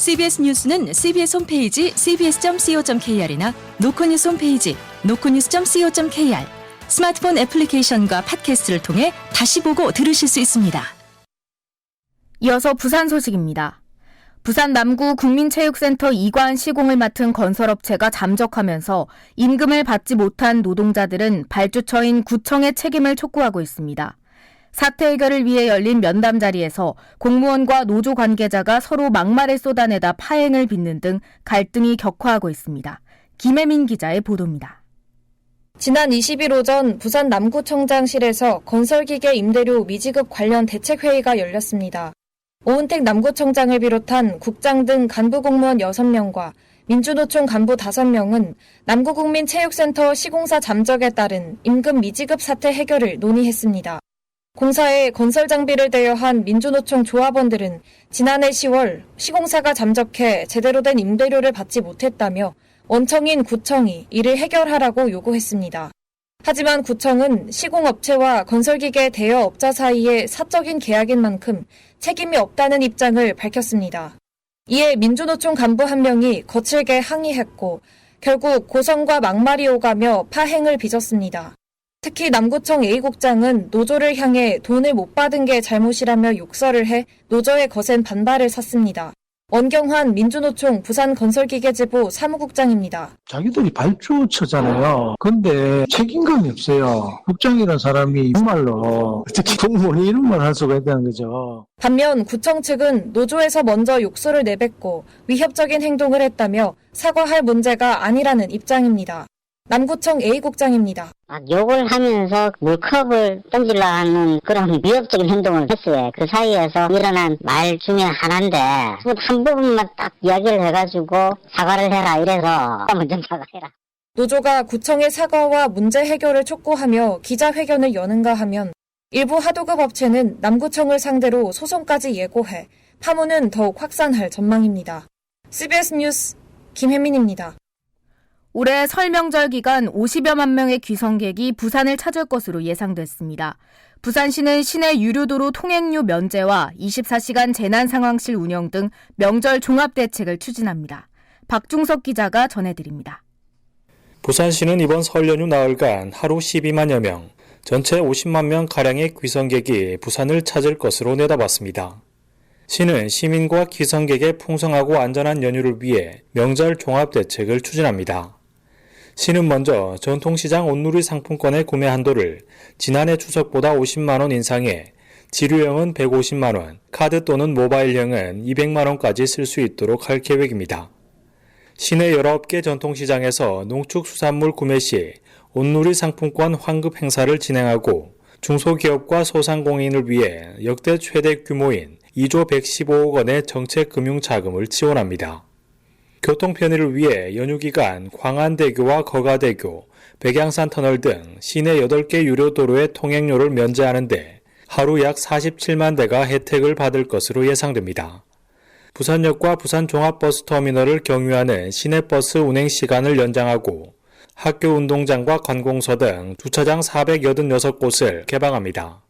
CBS 뉴스는 CBS 홈페이지 cbs.co.kr이나 노코뉴스 홈페이지 노코뉴스.co.kr 스마트폰 애플리케이션과 팟캐스트를 통해 다시 보고 들으실 수 있습니다. 이어서 부산 소식입니다. 부산 남구 국민체육센터 이관 시공을 맡은 건설업체가 잠적하면서 임금을 받지 못한 노동자들은 발주처인 구청의 책임을 촉구하고 있습니다. 사태 해결을 위해 열린 면담 자리에서 공무원과 노조 관계자가 서로 막말을 쏟아내다 파행을 빚는 등 갈등이 격화하고 있습니다. 김혜민 기자의 보도입니다. 지난 20일 오전 부산 남구청장실에서 건설기계 임대료 미지급 관련 대책회의가 열렸습니다. 오은택 남구청장을 비롯한 국장 등 간부 공무원 6명과 민주노총 간부 5명은 남구국민체육센터 시공사 잠적에 따른 임금 미지급 사태 해결을 논의했습니다. 공사에 건설 장비를 대여한 민주노총 조합원들은 지난해 10월 시공사가 잠적해 제대로 된 임대료를 받지 못했다며 원청인 구청이 이를 해결하라고 요구했습니다. 하지만 구청은 시공업체와 건설기계 대여업자 사이에 사적인 계약인 만큼 책임이 없다는 입장을 밝혔습니다. 이에 민주노총 간부 한 명이 거칠게 항의했고 결국 고성과 막말이 오가며 파행을 빚었습니다. 특히 남구청 A국장은 노조를 향해 돈을 못 받은 게 잘못이라며 욕설을 해 노조의 거센 반발을 샀습니다. 원경환 민주노총 부산건설기계지부 사무국장입니다. 자기들이 발주처잖아요. 근데 책임감이 없어요. 국장이라는 사람이 정말로 어떻게 공무원이 이런 말 할 수가 있다는 거죠. 반면 구청 측은 노조에서 먼저 욕설을 내뱉고 위협적인 행동을 했다며 사과할 문제가 아니라는 입장입니다. 남구청 A국장입니다. 막 욕을 하면서 물컵을 던지려 하는 그런 위협적인 행동을 했어요. 그 사이에서 일어난 말 중에 하나인데 한 부분만 딱 이야기를 해가지고 사과를 해라 이래서 먼저 사과해라. 노조가 구청의 사과와 문제 해결을 촉구하며 기자회견을 여는가 하면 일부 하도급 업체는 남구청을 상대로 소송까지 예고해 파문은 더욱 확산할 전망입니다. CBS 뉴스 김혜민입니다. 올해 설 명절 기간 50여만 명의 귀성객이 부산을 찾을 것으로 예상됐습니다. 부산시는 시내 유료도로 통행료 면제와 24시간 재난상황실 운영 등 명절 종합대책을 추진합니다. 박중석 기자가 전해드립니다. 부산시는 이번 설 연휴 나흘간 하루 12만여 명, 전체 50만 명 가량의 귀성객이 부산을 찾을 것으로 내다봤습니다. 시는 시민과 귀성객의 풍성하고 안전한 연휴를 위해 명절 종합 대책을 추진합니다. 시는 먼저 전통시장 온누리 상품권의 구매 한도를 지난해 추석보다 50만 원 인상해 지류형은 150만 원, 카드 또는 모바일형은 200만 원까지 쓸 수 있도록 할 계획입니다. 시내 19개 전통시장에서 농축수산물 구매 시 온누리 상품권 환급 행사를 진행하고 중소기업과 소상공인을 위해 역대 최대 규모인 2조 115억 원의 정책금융자금을 지원합니다. 교통 편의를 위해 연휴 기간 광안대교와 거가대교, 백양산 터널 등 시내 8개 유료 도로의 통행료를 면제하는데 하루 약 47만 대가 혜택을 받을 것으로 예상됩니다. 부산역과 부산 종합버스터미널을 경유하는 시내버스 운행 시간을 연장하고 학교 운동장과 관공서 등 주차장 486곳을 개방합니다.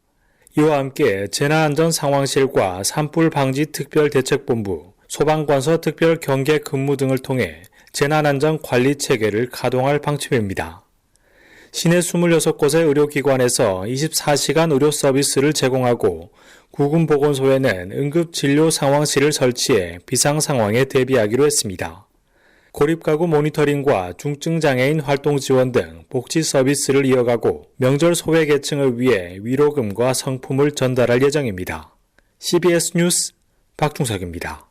이와 함께 재난안전 상황실과 산불 방지 특별대책본부, 소방관서 특별 경계 근무 등을 통해 재난안전 관리 체계를 가동할 방침입니다. 시내 26곳의 의료기관에서 24시간 의료 서비스를 제공하고 구군보건소에는 응급진료 상황실을 설치해 비상 상황에 대비하기로 했습니다. 고립가구 모니터링과 중증장애인 활동 지원 등 복지 서비스를 이어가고 명절 소외 계층을 위해 위로금과 성품을 전달할 예정입니다. CBS 뉴스 박중석입니다.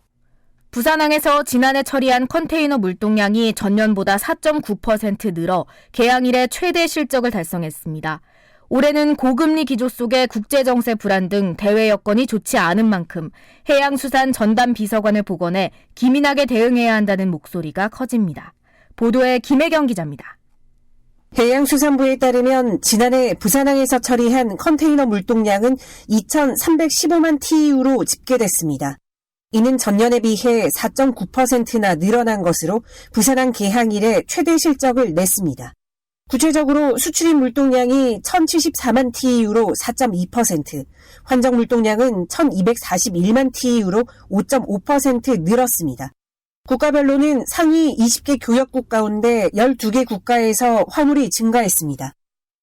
부산항에서 지난해 처리한 컨테이너 물동량이 전년보다 4.9% 늘어 개항 이래 최대 실적을 달성했습니다. 올해는 고금리 기조 속의 국제 정세 불안 등 대외 여건이 좋지 않은 만큼 해양수산 전담 비서관을 복원해 기민하게 대응해야 한다는 목소리가 커집니다. 보도에 김혜경 기자입니다. 해양수산부에 따르면 지난해 부산항에서 처리한 컨테이너 물동량은 2,315만 TEU로 집계됐습니다. 이는 전년에 비해 4.9%나 늘어난 것으로 부산항 개항 이래 최대 실적을 냈습니다. 구체적으로 수출입 물동량이 1074만 TEU로 4.2%, 환정 물동량은 1241만 TEU로 5.5% 늘었습니다. 국가별로는 상위 20개 교역국 가운데 12개 국가에서 화물이 증가했습니다.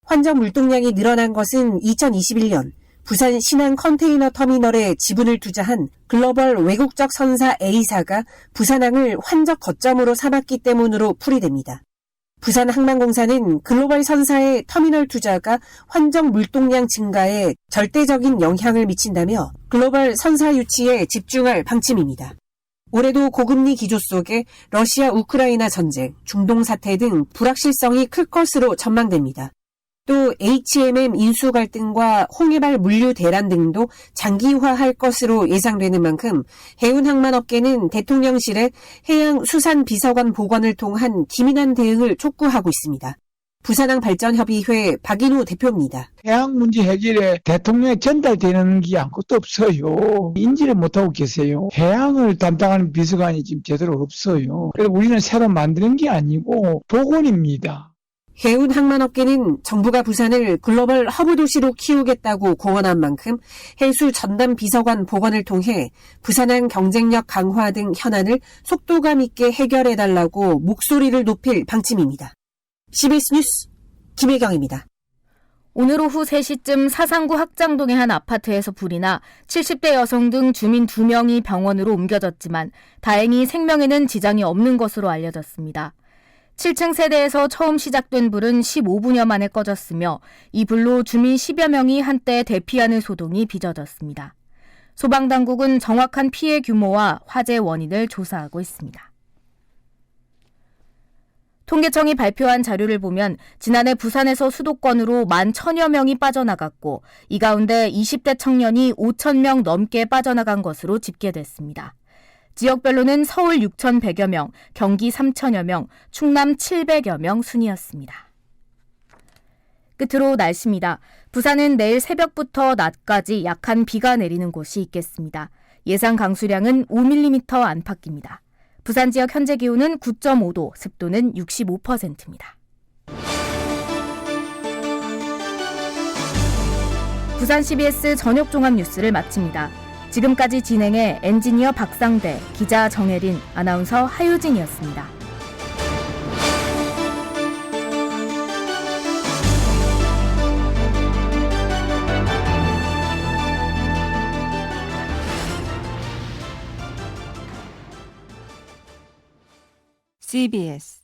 환정 물동량이 늘어난 것은 2021년 부산 신안 컨테이너 터미널에 지분을 투자한 글로벌 외국적 선사 A사가 부산항을 환적 거점으로 삼았기 때문으로 풀이됩니다. 부산항만공사는 글로벌 선사의 터미널 투자가 환정 물동량 증가에 절대적인 영향을 미친다며 글로벌 선사 유치에 집중할 방침입니다. 올해도 고금리 기조 속에 러시아 우크라이나 전쟁, 중동 사태 등 불확실성이 클 것으로 전망됩니다. 또 HMM 인수 갈등과 홍해발 물류 대란 등도 장기화할 것으로 예상되는 만큼 해운 항만업계는 대통령실에 해양 수산 비서관 보관을 통한 기민한 대응을 촉구하고 있습니다. 부산항 발전협의회 박인우 대표입니다. 해양 문제 해결에 대통령에 전달되는 게 아무것도 없어요. 인지를 못하고 계세요. 해양을 담당하는 비서관이 지금 제대로 없어요. 그래서 우리는 새로 만드는 게 아니고 복원입니다. 해운 항만업계는 정부가 부산을 글로벌 허브 도시로 키우겠다고 공언한 만큼 해수 전담 비서관 복원을 통해 부산항 경쟁력 강화 등 현안을 속도감 있게 해결해달라고 목소리를 높일 방침입니다. CBS 뉴스 김혜경입니다. 오늘 오후 3시쯤 사상구 학장동의 한 아파트에서 불이 나 70대 여성 등 주민 2명이 병원으로 옮겨졌지만 다행히 생명에는 지장이 없는 것으로 알려졌습니다. 7층 세대에서 처음 시작된 불은 15분여 만에 꺼졌으며 이 불로 주민 10여 명이 한때 대피하는 소동이 빚어졌습니다. 소방당국은 정확한 피해 규모와 화재 원인을 조사하고 있습니다. 통계청이 발표한 자료를 보면 지난해 부산에서 수도권으로 만 천여 명이 빠져나갔고 이 가운데 20대 청년이 5천 명 넘게 빠져나간 것으로 집계됐습니다. 지역별로는 서울 6,100여 명, 경기 3천여 명, 충남 700여 명 순이었습니다. 끝으로 날씨입니다. 부산은 내일 새벽부터 낮까지 약한 비가 내리는 곳이 있겠습니다. 예상 강수량은 5mm 안팎입니다. 부산 지역 현재 기온은 9.5도, 습도는 65%입니다. 부산 CBS 저녁 종합 뉴스를 마칩니다. 지금까지 진행해 엔지니어 박상대, 기자 정혜린, 아나운서 하유진이었습니다. CBS